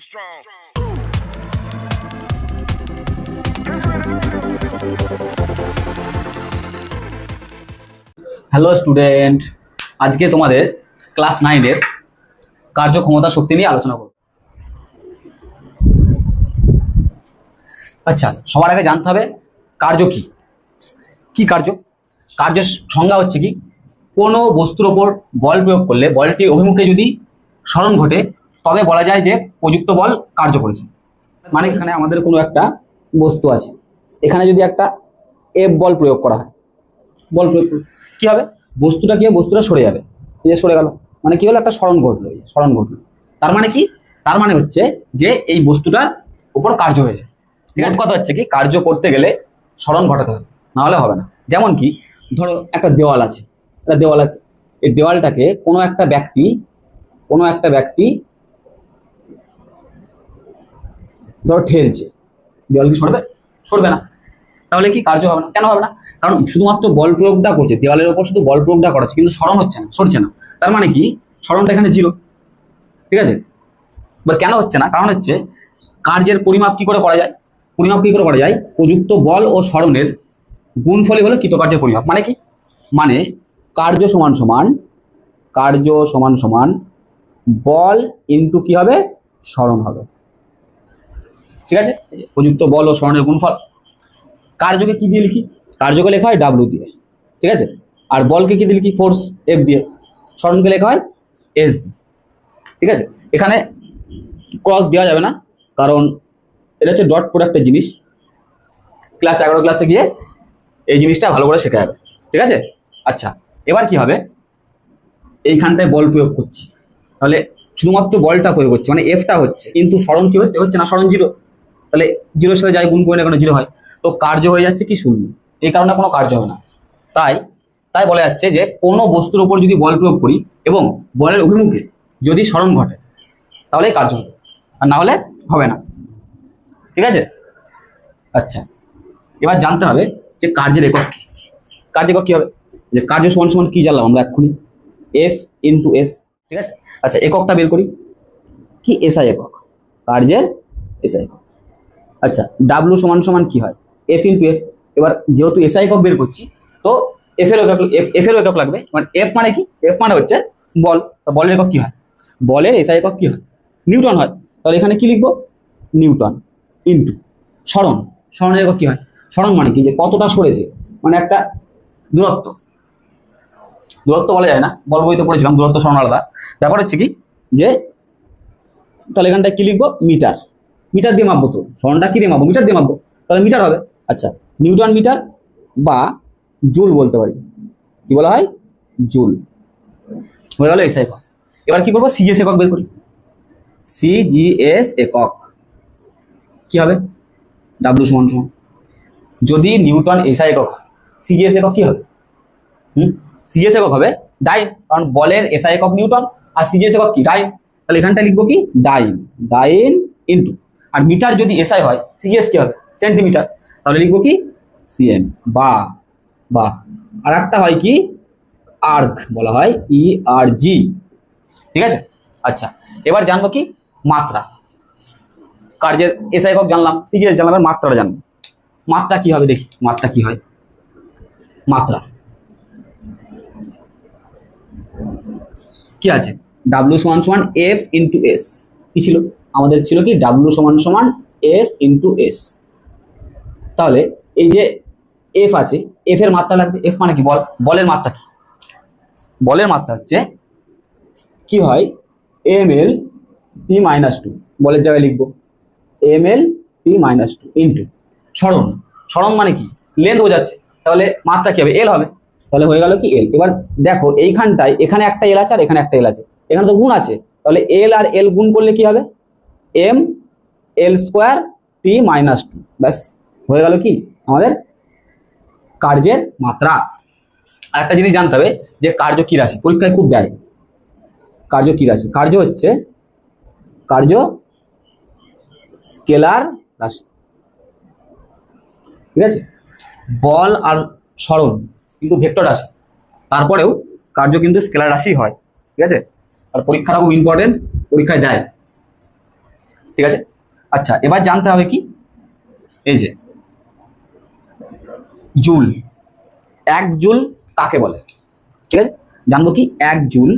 Be strong. Hello student আজকে তোমাদের class নাইনের কার্যক্ষমতা শক্তি নিয়ে আলোচনা করব। আচ্ছা সবার আগে জানতে হবে, কার্য কি? কি কার্য? কার্যের সংজ্ঞা হচ্ছে কি, কোনো বস্তুর ওপর বল প্রয়োগ করলে বলটি অভিমুখে যদি স্মরণ ঘটে তবে বলা যায় যে প্রযুক্ত বল কার্য করেছে। মানে এখানে আমাদের কোনো একটা বস্তু আছে। এখানে যদি একটা এফ বল প্রয়োগ করা হয়, বল প্রয়োগ কি হবে? বস্তুটা হবে? বস্তুটা সরে যাবে। এই যে সরে গেল। মানে কি হলো? একটা স্মরণ ঘটলো। স্মরণ ঘটলো। তার মানে কি? তার মানে হচ্ছে যে এই বস্তুটার উপর কার্য হয়েছে। ঠিক আছে? কথা হচ্ছে কি? কার্য করতে গেলে স্মরণ ঘটাতে হবে। না হলে হবে না। যেমন কি? ধরো একটা দেওয়াল আছে। একটা দেওয়াল আছে। এই দেওয়ালটাকে কোনো একটা ব্যক্তি, কোনো একটা ব্যক্তি ধরো ঠেলছে। দেওয়াল কি সরবে? সরবে না। তাহলে কি কার্য হবে না? কেন হবে না? কারণ শুধুমাত্র বল প্রয়োগটা করছে, দেওয়ালের ওপর শুধু বল প্রয়োগটা করাচ্ছে কিন্তু স্মরণ হচ্ছে না, সরছে না। তার মানে কি? স্মরণটা এখানে জিরো ঠিক আছে? এবার কেন হচ্ছে না? কারণ হচ্ছে কার্যের পরিমাপ কি করে করা যায়? পরিমাপ কি করে করা যায়? প্রযুক্ত বল ও স্মরণের গুণফলই হলো কৃতকার্যের পরিমাপ। মানে কি? মানে কার্য সমান সমান, কার্য সমান সমান বল ইন্টু কি হবে? স্মরণ হবে। ঠিক আছে? প্রযুক্ত বল ও স্মরণের গুণফল। কার্যকে কি দিয়ে লিখি? কার্যকে লেখা হয়? ডাব্লু দিয়ে। ঠিক আছে? আর বলকে কি দিয়ে লিখি? ফোর্স এফ দিয়ে। স্মরণকে লেখা হয় এস দিয়ে। ঠিক আছে? এখানে ক্রস দেওয়া যাবে না, কারণ এটা হচ্ছে ডট প্রোডাক্টের জিনিস। ক্লাস এগারো ক্লাসে গিয়ে এই জিনিসটা ভালো করে শেখা যাবে। ঠিক আছে? আচ্ছা এবার কি হবে? এইখানটায় বল প্রয়োগ করছি। তাহলে শুধুমাত্র বলটা প্রয়োগ হচ্ছে মানে এফটা হচ্ছে। কিন্তু স্মরণ কি হচ্ছে? হচ্ছে না স্মরণ জিরো তাহলে জিরোর সাথে যাই গুণ করি না কেন জিরো হয়? তো কার্য হয়ে যাচ্ছে কি শূন্য? এই কারণে কোনো কার্য হবে না। তাই তাই বলা যাচ্ছে যে কোনো বস্তুর উপর যদি বল প্রয়োগ করি এবং বলের অভিমুখে যদি স্মরণ ঘটে, তাহলে কার্য হবে। আর না হলে হবে না। ঠিক আছে? আচ্ছা। এবার জানতে হবে যে কার্যের একক কি? কার্যের একক কি হবে? যে কার্য সমান সমান কি জানলাম আমরা এক্ষুনি? এফ ইন্টু এস ঠিক আছে? আচ্ছা এককটা বের করি। কি? এসআই একক। কার্যের এসআই একক। আচ্ছা ডাব্লু সমান সমান কি হয়? এফ ইন্টু এস এবার যেহেতু এসআই একক বের করছি, তো এফ এর একক এফ এর একক লাগবে। মানে এফ মানে কি? এফ মানে হচ্ছে বল। তো বলের একক কি হয়? বলের এসআই একক কি হয়? নিউটন হয়। তাহলে এখানে কি লিখব? নিউটন ইন্টু স্মরণ স্মরণের একক কি হয়? স্মরণ মানে কি? যে কতটা সরেছে? মানে একটা দূরত্ব। দূরত্ব বলা যায় না। বল বইতে পড়েছিলাম, দূরত্ব স্মরণ আলাদা। ব্যাপার হচ্ছে কি? যে তাহলে এখানটায় কি লিখব? মিটার। মিটার দিয়ে মাপবো তো। স্মরণটা কি দিয়ে মাপবো? মিটার দিয়ে মাপবো। তাহলে মিটার হবে। আচ্ছা নিউটন মিটার বা জুল বলতে পারি। কি বলা হয়? জুল। হয়ে গেল এস একক এবার কি করব? সিজিএস একক বের করি। সিজিএস একক। কি হবে? ডাব্লু সমান সমান। যদি নিউটন এসআই একক সিজিএস একক কি হবে? হুম? সিজিএস একক হবে ডাইন। কারণ বলের এসআই একক নিউটন আর সিজিএস একক কি? ডাইন। তাহলে এখানটা লিখব কি? ডাইন। ডাইন ইন্টু আর মিটার যদি এসআই হয় সিজিএস কি হবে? সেন্টিমিটার তাহলে লিখব কি? সিএম বা বা। আর একটা হয় কি? আর্ক বলা হয় ই আর জি ঠিক আছে? আচ্ছা এবার জানব কি? মাত্রা। কার্যের এসআই একক জানলাম সিজিএস জানলাম মাত্রাটা জানব। মাত্রা কি হবে দেখি, মাত্রা কি হয়? মাত্রা। কি আছে? ডাব্লু সমান সমান এফ ইন্টু এস কি ছিল? আমাদের ছিল কি ডাব্লু সমান সমান এফ ইন্টু এস তাহলে এই যে এফ আছে এফ এর মাত্রা লাগবে এফ মানে কি? বল, বলের মাত্রা কি? বলের মাত্রা হচ্ছে কি হয়? M L T minus two বলের জায়গায় লিখব। M L T minus two into স্মরণ। স্মরণ মানে কি? লেন্থ বোঝাচ্ছে। তাহলে মাত্রা কি হবে? এল হবে। তাহলে হয়ে গেল কি? এল এবার দেখো, এইখানটায় এখানে একটা এল আছে আর এখানে একটা এল আছে। এখানে তো গুণ আছে। তাহলে এল আর এল গুণ করলে কি হবে? M L square T minus two ব্যাস, হয়ে গেল কি? আমাদের কার্যের মাত্রা। আর একটা জিনিস জানতে হবে যে কার্য কি রাশি? পরীক্ষায় খুব দেয় কার্য কি রাশি? কার্য হচ্ছে কার্য স্কেলার রাশি। ঠিক আছে? বল আর স্মরণ কিন্তু ভেক্টর রাশি। তারপরেও কার্য কিন্তু স্কেলার রাশি হয়। ঠিক আছে? আর পরীক্ষাটা খুব ইম্পর্টেন্ট পরীক্ষায় দেয়। ঠিক আছে? আচ্ছা এবার জানতে হবে কি? এই যে, জুল। এক জুল কাকে বলে? ঠিক আছে? জানব কি? এক জুল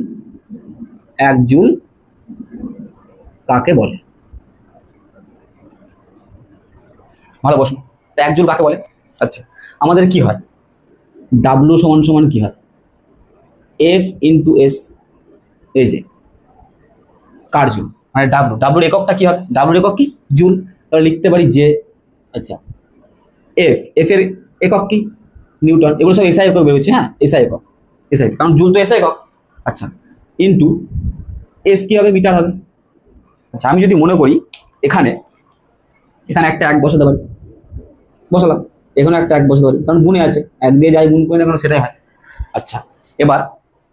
এক জুল কাকে বলে? ভালো প্রশ্ন। এক জুল কাকে বলে? আচ্ছা আমাদের কি হয়? ডাব্লু সমান সমান কি হয়? এফ ইন্টু এস এই যে, কার জুল? মানে ডাব্লু ডাব্লুর এককটা কি হবে ডাব্লুর একক কি? জুল। তাহলে লিখতে পারি যে আচ্ছা। এফ এফ এর একক কি? নিউটন। এগুলো সব এসআই একক বেরোচ্ছে হ্যাঁ। এসআই একক। এসআই কারণ জুল তো এসআই একক। আচ্ছা। ইন্টু এস কি হবে মিটার হবে? আচ্ছা আমি যদি মনে করি এখানে এখানে একটা এক বসাতে পারি। বসালাম। এখানে একটা এক বসাতে পারি। কারণ গুণে আছে। এক দিয়ে যাই গুণ করে না কেন সেটাই হয়। আচ্ছা। এবার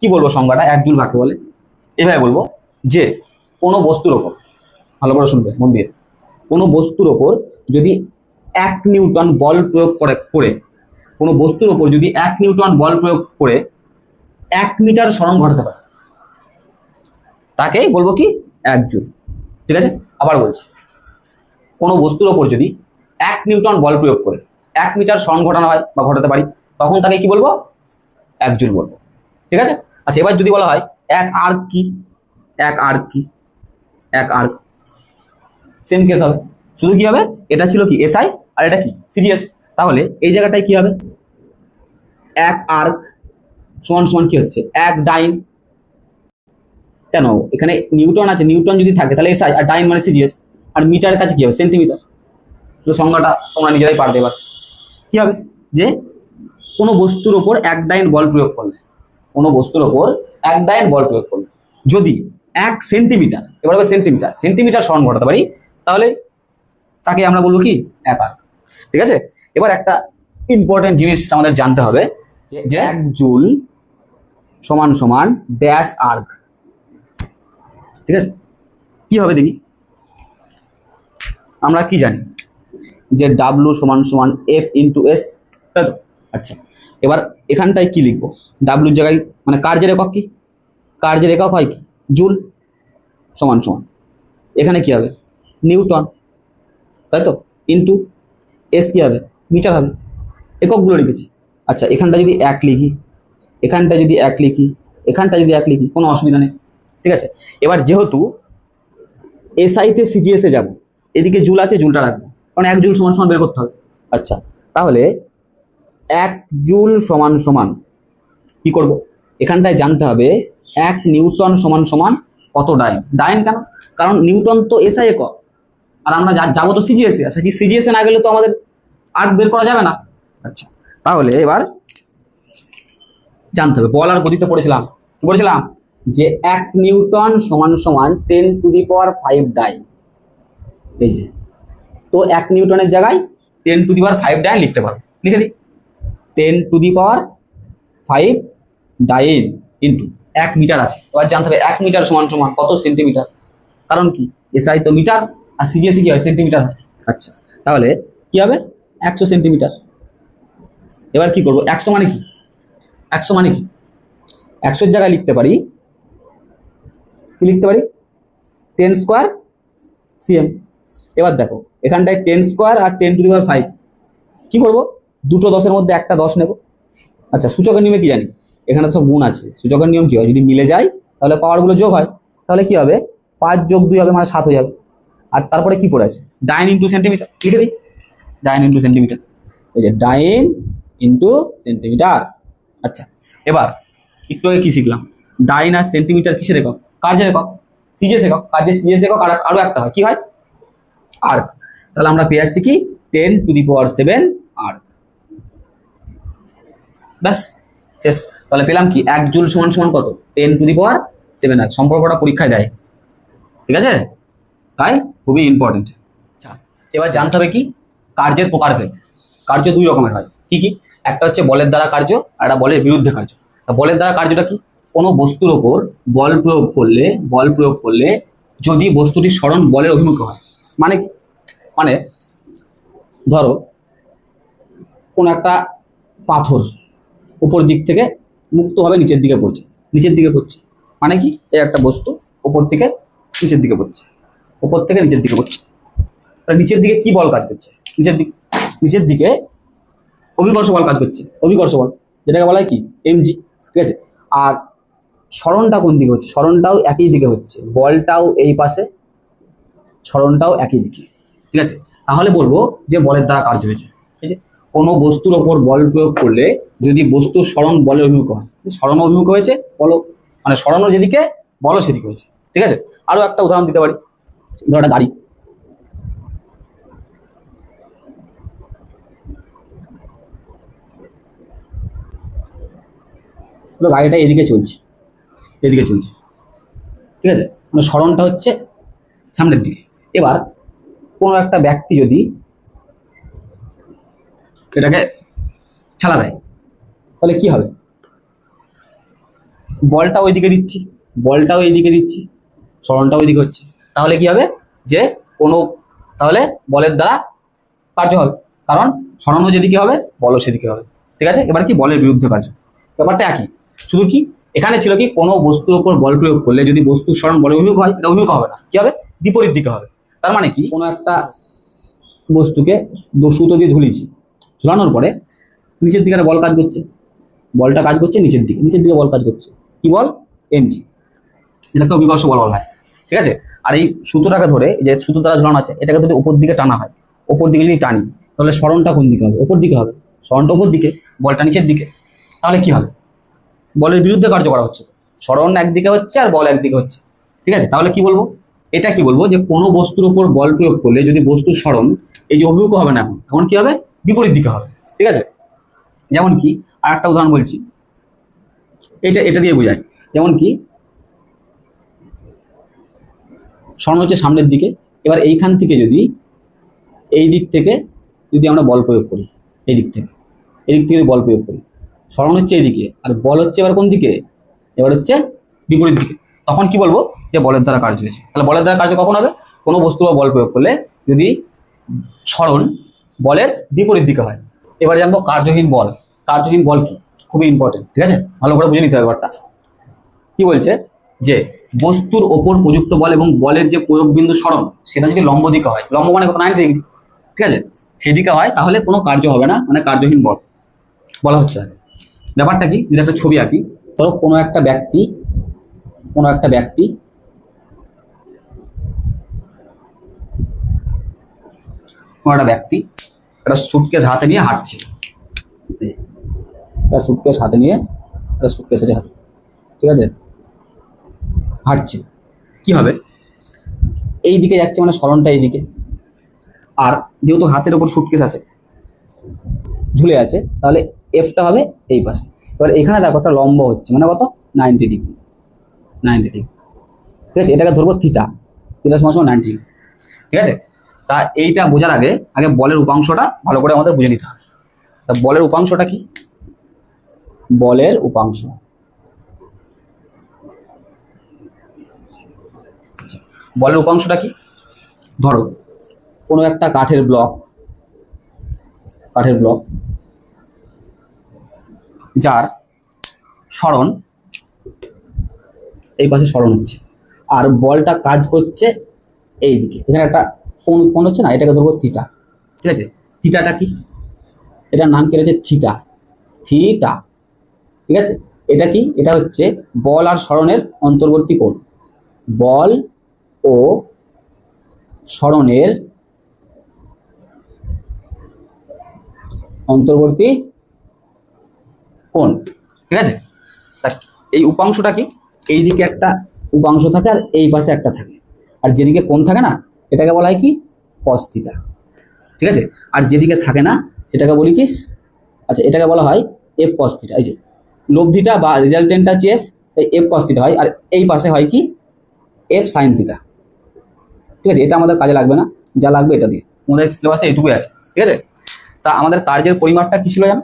কি বলব সংজ্ঞাটা? এক জুল কাকে বলে? এভাবে বলব যে কোনো বস্তুর ওপর। ভালো করে শুনবে, মন দিয়ে। কোনো বস্তুর ওপর যদি এক নিউটন বল প্রয়োগ করে করে, কোনো বস্তুর ওপর যদি এক নিউটন বল প্রয়োগ করে এক মিটার স্মরণ ঘটাতে পারে। তাকেই বলব কি? এক জুল। ঠিক আছে? আবার বলছি। কোনো বস্তুর ওপর যদি এক নিউটন বল প্রয়োগ করে, এক মিটার স্মরণ ঘটানো হয় বা ঘটাতে পারি, তখন তাকে কি বলব? এক জুল বলব। ঠিক আছে? আচ্ছা এবার যদি বলা হয়, এক আর্ক কি? এক আর্ক কি? এক আর্ক সেম কেস হবে। শুধু কি হবে? এটা ছিল কি? এসআই আর এটা কি? সিজিএস তাহলে এই জায়গাটায় কি হবে? এক আর্ক সমান সমান কি হচ্ছে? এক ডাইন। কেন? এখানে নিউটন আছে। নিউটন যদি থাকে, তাহলে এসআই আর ডাইন মানে সিজিএস আর মিটারের কাছে কি হবে? সেন্টিমিটার। তো সংজ্ঞাটা তোমরা নিজেরাই পারবে এবার। কি হবে? যে কোনো বস্তুর ওপর এক ডাইন বল প্রয়োগ করলে। কোনো বস্তুর ওপর এক ডাইন বল প্রয়োগ করলে। যদি এক সেন্টিমিটার এবার হবে সেন্টিমিটার সেন্টিমিটার স্মরণ ঘটাতে পারি। তাহলে তাকে আমরা বলব কি? এক আর্ক ঠিক আছে? এবার একটা ইম্পর্টেন্ট জিনিস আমাদের জানতে হবে যে যে? এক জুল সমান সমান ড্যাশ আর্ক ঠিক আছে? কি হবে দেখি? আমরা কি জানি? যে ডাব্লু সমান সমান এফ ইন্টু এস তাই তো? আচ্ছা। এবার এখানটায় কি লিখব? ডাব্লুর জায়গায় মানে কার্যের একক কি? কার্যের একক হয় কি? জুল। সমান সমান। এখানে কি হবে? নিউটন। তাই তো? ইন্টু এস কি হবে? মিটার হবে। এককগুলো লিখেছি। আচ্ছা এখানটা যদি এক লিখি, এখানটা যদি এক লিখি, এখানটা যদি এক লিখি, কোনো অসুবিধা নেই। ঠিক আছে? এবার যেহেতু এসআইতে সিজিএসে যাব, এদিকে জুল আছে, জুলটা রাখব। কারণ এক জুল সমান সমান বের করতে হবে। আচ্ছা তাহলে এক জুল সমান সমান কি করব? এখানটায় জানতে হবে, এক নিউটন সমান সমান কত ডাইন? ডাইন কেন? কারণ নিউটন তো এসআই একক। আর আমরা যা- যাব তো সিজিএসে আচ্ছা সিজিএসে না গেলে তো আমাদের আর্ট বের করা যাবে না। আচ্ছা তাহলে এবার জানতে হবে। বল আর গতিতে পড়েছিলাম। কি পড়েছিলাম যে এক নিউটন সমান সমান ten to the power five dyne. এই যে। তো এক নিউটনের জায়গায় ten to the power five dyne লিখতে পারো। লিখে দিই। Ten to the power five dyne into এক মিটার আছে। এবার জানতে হবে এক মিটার সমান সমান কত সেন্টিমিটার? কারণ কি? এসআই তো মিটার, আর সিজিএসি কি হয়? সেন্টিমিটার আচ্ছা তাহলে কি হবে? একশো সেন্টিমিটার। এবার কি করব? একশো মানে কি? একশো মানে কি? একশোর জায়গায় লিখতে পারি, কি লিখতে পারি? Ten square cm. এবার দেখো, এখানটায় ten square R ten to the power five. কি করব? দুটো দশের মধ্যে একটা দশ নেব। আচ্ছা সূচকের নিমে কি জানি? এখানে তো সব গুণ আছে। সূচকের নিয়ম কি হয়? যদি মিলে যায়, তাহলে পাওয়ারগুলো যোগ হয়, তাহলে কি হবে? পাঁচ যোগ দুই হবে মানে সাত হয়ে যাবে। আর তারপরে কি পড়ে আছে? ডাইন ইন্টু সেন্টিমিটার লিখে দিই। ডাইন ইন্টু সেন্টিমিটার এই যে ডাইন ইন্টু সেন্টিমিটার আচ্ছা এবার একটু আগে কি শিখলাম? ডাইন আর সেন্টিমিটার কিসের একক? কার্যের একক। সিজিএস একক। কার্যের সিজিএস একক আর আরও একটা হয়। কি হয়? আর্ক তাহলে আমরা পেয়ে যাচ্ছি কি? Ten to the power seven erg ব্যাস, শেষ। তাহলে পেলাম কি? এক জুল সমান সমান কত? Ten to the power seven আর সম্পর্কটা পরীক্ষায় দেয়। ঠিক আছে? তাই? খুবই ইম্পর্টেন্ট আচ্ছা এবার জানতে হবে কি? কার্যের প্রকারভেদ। কার্য দুই রকমের হয়। কি কি? একটা হচ্ছে বলের দ্বারা কার্য, আর একটা বলের বিরুদ্ধে কার্য। বলের দ্বারা কার্যটা কি? কোনো বস্তুর ওপর বল প্রয়োগ করলে, বল প্রয়োগ করলে যদি বস্তুটি স্মরণ বলের অভিমুখে হয় মানে কি? মানে ধরো, কোন একটা পাথর উপর দিক থেকে মুক্তভাবে নিচের দিকে পড়ছে নিচের দিকে পড়ছে মানে কি? এই একটা বস্তু উপর থেকে নিচের দিকে পড়ছে উপর থেকে নিচের দিকে পড়ছে নিচের দিকে কি বল কাজ করছে? নিচের দিকে নিচের দিকে অভিকর্ষ বল কাজ করছে। অভিকর্ষ বল। যেটাকে বলা হয় কি? এমজি ঠিক আছে? আর স্মরণটা কোন দিকে হচ্ছে? সরণটাও একই দিকে হচ্ছে। বলটাও এই পাশে, স্মরণটাও একই দিকে। ঠিক আছে? তাহলে বলব যে বলের দ্বারা কার্য হয়েছে। কোনো বস্তুর ওপর বল প্রয়োগ করলে যদি বস্তুর স্মরণ বলের অভিমুখ হয়। স্মরণ অভিমুখ হয়েছে বলো মানে সরানো যেদিকে বলো সেদিকে হয়েছে। ঠিক আছে? আরও একটা উদাহরণ দিতে পারি। ধরো একটা গাড়ি। গাড়িটা এদিকে চলছে। এদিকে চলছে। ঠিক আছে? মানে স্মরণটা হচ্ছে সামনের দিকে। এবার কোনো একটা ব্যক্তি যদি এটাকে ঠেলা দেয়। তাহলে কি হবে? বলটা ওইদিকে দিচ্ছি, বলটাও এইদিকে দিচ্ছি সরণটাও ওইদিকে হচ্ছে। তাহলে কি হবে? যে কোনো, তাহলে বলের দ্বারা কার্য হবে। কারণ সরানো যেদিকে হবে বলও সেদিকে হবে। ঠিক আছে? এবার কি? বলের বিরুদ্ধে কার্য। ব্যাপারটা একই। শুধু কি? এখানে ছিল কি? কোনো বস্তুর উপর বল প্রয়োগ করলে যদি বস্তুর স্মরণ বলে অভিমুখ হয়, এটা অভিমুখ হবে না। কি হবে? বিপরীত দিকে হবে। তার মানে কি? কোনো একটা বস্তুকে সুতো দিয়ে ঝুলিয়েছি ঝুলানোর পরে নিচের দিকে একটা বল কাজ করছে। বলটা কাজ করছে নিচের দিকে নিচের দিকে বল কাজ করছে। কি বল? এমজি। এটাকে অভিকর্ষ বল বলা হয়। ঠিক আছে? আর এই সুতোটাকে ধরে যে সুতো দ্বারা ঝুলানো আছে, এটাকে যদি উপর দিকে টানা হয় উপর দিকে যদি টানি, তাহলে সরণটা কোন দিকে হবে? উপর দিকে হবে। সরণটা উপর দিকে, বলটা নিচের দিকে, তাহলে কি হবে? বলের বিরুদ্ধে কার্য করা হচ্ছে। সরণ একদিকে হচ্ছে আর বল একদিকে হচ্ছে। ঠিক আছে? তাহলে কি বলব? এটা কি বলব? যে কোনো বস্তুর উপর বল প্রয়োগ করলে, যদি বস্তুর স্মরণ, এই যে অভিমুখ হবে না এখন এখন কি হবে? বিপরীত দিকে হবে। ঠিক আছে? যেমন কি, আর একটা উদাহরণ বলছি। এটা এটা দিয়ে বোঝায় যেমন কি সরণ হচ্ছে সামনের দিকে। এবার এইখান থেকে যদি, এই দিক থেকে যদি আমরা বল প্রয়োগ করি, এই দিক থেকে। এই দিক থেকে বল প্রয়োগ করি। স্মরণ হচ্ছে এদিকে আর বল হচ্ছে এবার কোন দিকে? এবার হচ্ছে বিপরীত দিকে। তখন কি বলব? যে বলের দ্বারা কার্য হয়েছে তাহলে বলের দ্বারা কার্য কখন হবে? কোনো বস্তু বা বল প্রয়োগ করলে যদি সরণ বলের বিপরীত দিকে হয়। এবারে জানব কার্যহীন বল। কার্যহীন বল কি? খুবই ইম্পর্টেন্ট ঠিক আছে? ভালো করে বুঝে নিতে হবে ব্যাপারটা। কি বলছে? যে বস্তুর ওপর প্রযুক্ত বল এবং বলের যে প্রয়োগ বিন্দু সরণ, সেটা যদি লম্ব দিকে হয়, লম্ব মানে কত? নাইনটি ডিগ্রি ঠিক আছে? সেদিকে হয়, তাহলে কোনো কার্য হবে না মানে কার্যহীন বল। বলা হচ্ছে। ব্যাপারটা কি? যদি একটা ছবি আঁকি, ধরো কোনো একটা ব্যক্তি, কোনো একটা ব্যক্তি কোনো একটা ব্যক্তি একটা সুটকেস হাতে নিয়ে হাঁটছে। একটা সুটকেস হাতে নিয়ে একটা সুটকেস আছে হাতে, ঠিক আছে? হাঁটছে। কি হবে? এই দিকে যাচ্ছে মানে সরণটা এইদিকে। আর যেহেতু হাতের ওপর সুটকেস আছে, ঝুলে আছে, তাহলে এফটা হবে এই পাশে। এবার এখানে দেখো একটা লম্ব হচ্ছে মানে কত? নাইনটি ডিগ্রি নাইনটি ডিগ্রি ঠিক আছে? এটাকে ধরবো থিটা থিটার সময় সময় নাইনটি ডিগ্রি ঠিক আছে? তা এইটা বোঝার আগে আগে বলের উপাংশটা ভালো করে আমাদের বুঝে নিতে হবে। তা বলের উপাংশটা কি? বলের উপাংশ। আচ্ছা, বলের উপাংশটা কি? ধরো কোনো একটা কাঠের ব্লক কাঠের ব্লক যার সরণ এই পাশে সরণ হচ্ছে আর বলটা কাজ করছে এই দিকে এখানে একটা কোন কোন হচ্ছে না? এটাকে ধরবো থিটা ঠিক আছে? থিটাটা কি? এটার নাম কি রয়েছে? থিটা থিটা ঠিক আছে? এটা কি? এটা হচ্ছে বল আর সরণের অন্তর্বর্তী কোণ। বল ও সরণের অন্তর্বর্তী কোণ। ঠিক আছে? তা এই উপাংশটা কি? এই দিকে একটা উপাংশ থাকে আর এই পাশে একটা থাকে। আর যেদিকে কোণ থাকে না এটাকে বলা হয় কি? থিটা ঠিক আছে? আর যেদিকে থাকে না, সেটাকে বলি কি? আচ্ছা এটাকে বলা হয় এফ থিটা এই যে লব্ধিটা বা রেজাল্টেন্টটা হচ্ছে এফ তাই এফ থিটা হয়। আর এই পাশে হয় কি? এফ সাইন থিটা ঠিক আছে? এটা আমাদের কাজে লাগবে না। যা লাগবে এটা দিয়ে। আমাদের সিলেবাসে এটুকুই আছে। ঠিক আছে? তা আমাদের কার্যের পরিমাপটা কী ছিল জানো?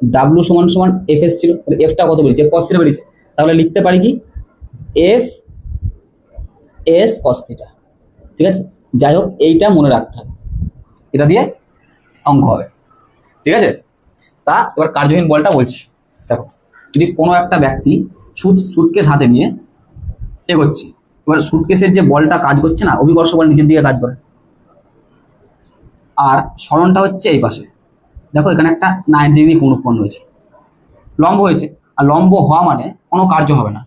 ডাব্লু সমান সমান এফ এস ছিল। এফটা কত বেরিয়েছে? কস থিটা বেরিয়েছে। তাহলে লিখতে পারি কি? এফ এস কস থিটা ঠিক আছে? যাই হোক, এইটা মনে রাখতে হবে। এটা দিয়ে অঙ্ক হবে। ঠিক আছে? তা এবার কার্যহীন বলটা বলছি। দেখো, যদি কোনো একটা ব্যক্তি সুট সুটকেস হাতে নিয়ে এগোচ্ছে, এবার সুটকেসের যে বলটা কাজ করছে না, অভিকর্ষ বল নিচের দিকে কাজ করে। আর স্মরণটা হচ্ছে এই পাশে। দেখো, এখানে একটা নাইন ডিগ্রি কোণ উৎপন্ন হয়েছে। লম্ব হয়েছে। আর লম্ব হওয়া মানে কোনো কার্য হবে না।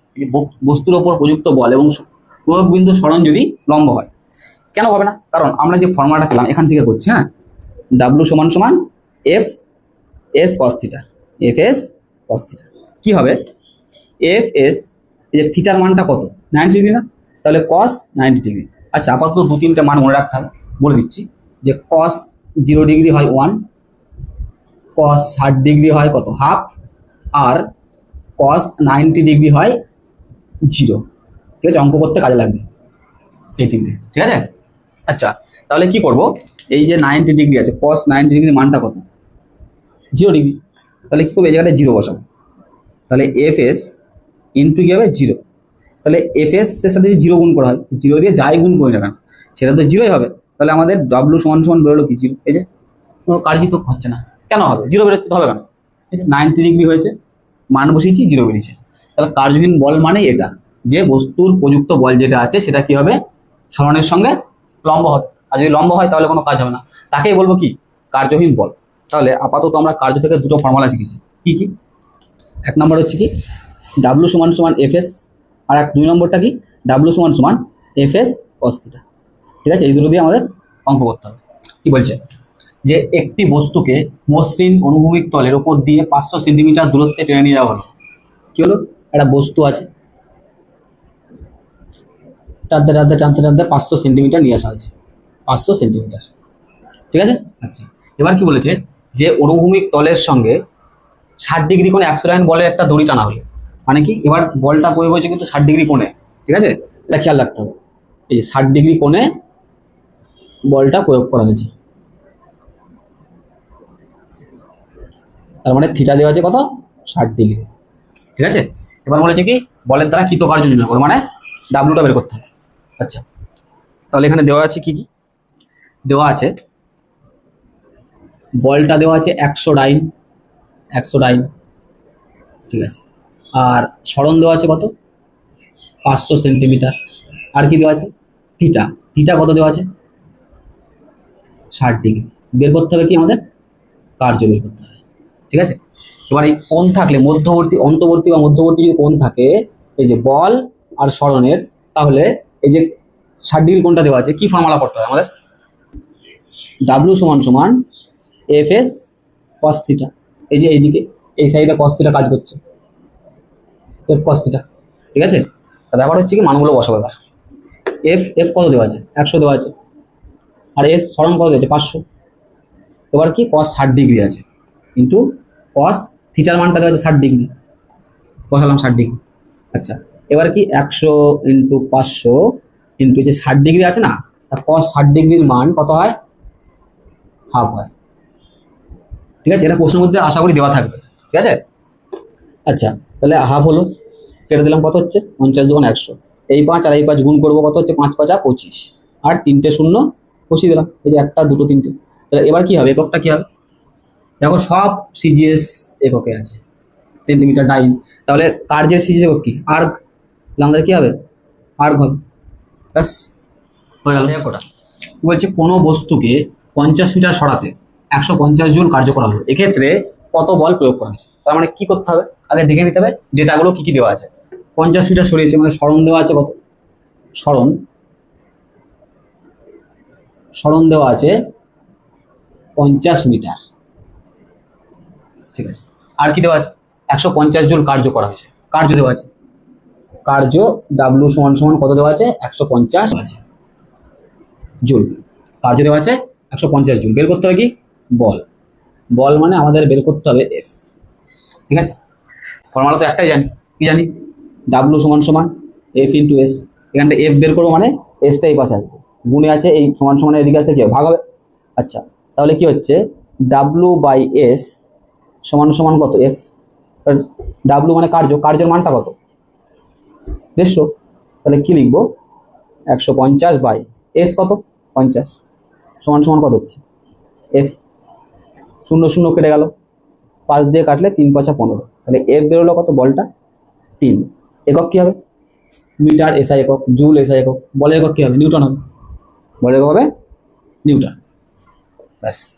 বস্তুর ওপর প্রযুক্ত বল এবং স- প্রয়োগ বিন্দু সরণ যদি লম্ব হয় কেন হবে না? কারণ আমরা যে ফর্মুলাটা পেলাম, এখান থেকে করছি হ্যাঁ? ডাব্লু সমান সমান F S cos theta F S cos theta কি হবে? এফ এস এই যে থিটার মানটা কত? নাইনটি ডিগ্রি না? তাহলে কস নাইনটি ডিগ্রি আচ্ছা আপাতত দু তিনটে মান মনে রাখতে হবে। বলে দিচ্ছি যে কস জিরো ডিগ্রি হয় ওয়ান কস ষাট ডিগ্রি হয় কত? হাফ আর কস নাইনটি ডিগ্রি হয় জিরো ঠিক আছে? অঙ্ক করতে কাজে লাগবে এই তিনটে। ঠিক আছে? আচ্ছা তাহলে কি করব? এই যে নাইনটি ডিগ্রি আছে কস নাইনটি ডিগ্রি মানটা কত? জিরো ডিগ্রি তাহলে কি করব? এই জায়গাটা জিরো বসাবো। তাহলে এফ এস ইন্টু কী হবে? জিরো তাহলে এফ এস এর সাথে যদি জিরো গুণ করা হয় জিরো দিয়ে যাই গুণ করি না কেন? সেটা তো জিরোই হবে। তাহলে আমাদের ডাব্লু সমান সমান বেরোলো কি? জিরো এই যে, কোনো কার্যই তো হচ্ছে না। কেন হবে? জিরো বেরোচ্ছে হবে কেন? এই যে নাইনটি ডিগ্রি হয়েছে, মান বসিয়েছি জিরো বেরিয়েছে। তাহলে কার্যহীন বল মানে এটা। যে বস্তুর প্রযুক্ত বল যেটা আছে, সেটা কি হবে? সরণের সঙ্গে লম্ব হবে। আর যদি লম্ব হয়, তাহলে কোনো কাজ হবে না। তাকেই বলব কি? কার্যহীন বল। তাহলে আপাতত আমরা কার্য থেকে দুটো ফর্মুলা শিখেছি। কি কি? এক নম্বর হচ্ছে কি? ডাব্লু সমান সমান এফ এস আর এক দুই নম্বরটা কি? ডাব্লু সমান সমান এফ এস অস্থিটা ঠিক আছে? এই দুটো দিয়ে আমাদের অঙ্ক করতে হবে। কি বলছে? যে একটি বস্তুকে মসৃণ অনুভূমিক তলের ওপর দিয়ে পাঁচশো সেন্টিমিটার দূরত্বে টেনে নিয়ে যাওয়া হলো। কি হলো? একটা বস্তু আছে। টানতে টানতে টানতে টানতে পাঁচশো সেন্টিমিটার নিয়ে আসা হয়েছে। পাঁচশো সেন্টিমিটার। ঠিক আছে? আচ্ছা। এবার কি বলেছে? যে অনুভূমিক তলের সঙ্গে ষাট ডিগ্রি কোণে একশো লাইন বলের একটা দড়ি টানা হলো। মানে কি? এবার বলটা প্রয়োগ হয়েছে কিন্তু ষাট ডিগ্রি কোণে। ঠিক আছে? এটা খেয়াল রাখতে হবে। এই ষাট ডিগ্রি কোণে বলটা প্রয়োগ করা হয়েছে। তার মানে থিটা দেওয়া আছে কত? ষাট ডিগ্রি। ঠিক আছে? এবার বলেছে কি? বলের দ্বারা কৃতকার্য নির্ণয় করো। মানে ডাব্লুটা বের করতে হবে। আচ্ছা। তাহলে এখানে দেওয়া আছে কি কি? দেওয়া আছে। বলটা দেওয়া আছে একশো ডাইন একশো ডাইন। ঠিক আছে। আর সরণ দেওয়া আছে কত? পাঁচশো সেন্টিমিটার। আর কি দেওয়া আছে? থিটা। থিটা কত দেওয়া আছে? ষাট ডিগ্রি। বের করতে হবে কি আমাদের? কার্য বের করতে হবে। ঠিক আছে? এবার এই কোণ থাকলে মধ্যবর্তী অন্তর্বর্তী বা মধ্যবর্তী যদি কোণ থাকে, এই যে বল আর সরণের, তাহলে এই যে ষাট ডিগ্রি কোনটা দেওয়া আছে? কি ফর্মুলা করতে হবে আমাদের? ডাব্লু সমান সমান এফ এস কস থিটা এই যে এইদিকে, এই সাইডে কস থিটা কাজ করছে। এফ কস থিটা ঠিক আছে? ব্যাপার হচ্ছে কি, মানগুলো বসাবো এবার। এফ এফ কত দেওয়া আছে? একশো দেওয়া আছে। আর এস স্মরণ কত দেওয়া আছে? পাঁচশো। এবার কি কস ষাট ডিগ্রি আছে। কিন্তু কস থিটার মানটা দেওয়া আছে ষাট ডিগ্রি বসালাম ষাট ডিগ্রি আচ্ছা। এবার কি একশো ইন্টু পাঁচশো ইন্টু যে ষাট ডিগ্রি আছে না কস ষাট ডিগ্রির মান কত হয়? হাফ হয়। ঠিক আছে? এটা প্রশ্নের মধ্যে আশা করি দেওয়া থাকবে। ঠিক আছে? আচ্ছা তাহলে হাফ হলো। কেটে দিলাম, কত হচ্ছে? পঞ্চাশ দোকান একশো। এই পাঁচ আর এই পাঁচ গুণ করব কত হচ্ছে? পাঁচ, পাঁচা পঁচিশ। আর তিনটে শূন্য বসিয়ে দিলাম। এই যে একটা, দুটো, তিনটে। তাহলে এবার কি হবে? এককটা কি হবে? দেখো, সব সিজিএস এককে আছে। Centimetre dyne. তাহলে কার্যের সিজিএস একক কি? তাহলে আমাদের কি হবে? আর্গ হবে ব্যাস হয়ে গেল। এককটা কি বলছে? কোনো বস্তুকে পঞ্চাশ মিটার সরাতে একশো পঞ্চাশ জন কার্য করা হলো এক্ষেত্রে কত বল প্রয়োগ করা হয়েছে? তার মানে কি করতে হবে? আগে দেখে নিতে হবে ডেটাগুলো কি কি দেওয়া আছে। পঞ্চাশ মিটার সরিয়েছে মানে সরণ দেওয়া আছে কত? সরণ। সরণ দেওয়া আছে পঞ্চাশ মিটার। ঠিক আছে। আর কি দেওয়া আছে? একশো পঞ্চাশ জন কার্য করা হয়েছে। কার্য দেওয়া আছে। কার্য ডাব্লু সমান সমান কত দেওয়া আছে? একশো পঞ্চাশ আছে। জুল। কার্য দেওয়া আছে একশো পঞ্চাশ জুল। বের করতে হবে কি? বল। বল মানে আমাদের বের করতে হবে এফ ঠিক আছে? ফর্মালা তো একটাই জানি। কি জানি? ডাব্লু সমান সমান এফ ইন্টু এস এখানটা এফ বের করব মানে এসটা এই পাশে আসবে। গুণে আছে এই সমান সমানের এদিকে আসলে কি ভাগ হবে? আচ্ছা। তাহলে কি হচ্ছে? ডাব্লু বাই এস সমান সমান কত? এফ ডাব্লু মানে কার্য কার্যের মানটা কত? দেড়শো? তাহলে কি লিখব? একশো পঞ্চাশ বাই এস কত? পঞ্চাশ। সমান সমান কত হচ্ছে? এফ শূন্য শূন্য কেটে গেল। পাঁচ দিয়ে কাটলে তিন পাঁচা পনেরো। তাহলে এফ বেরোলো কত? বলটা তিন। একক কী হবে? মিটার এসআই একক, জুল এসআই একক। বলের একক কী হবে? নিউটন হবে। বলের একক হবে নিউটন। ব্যাস।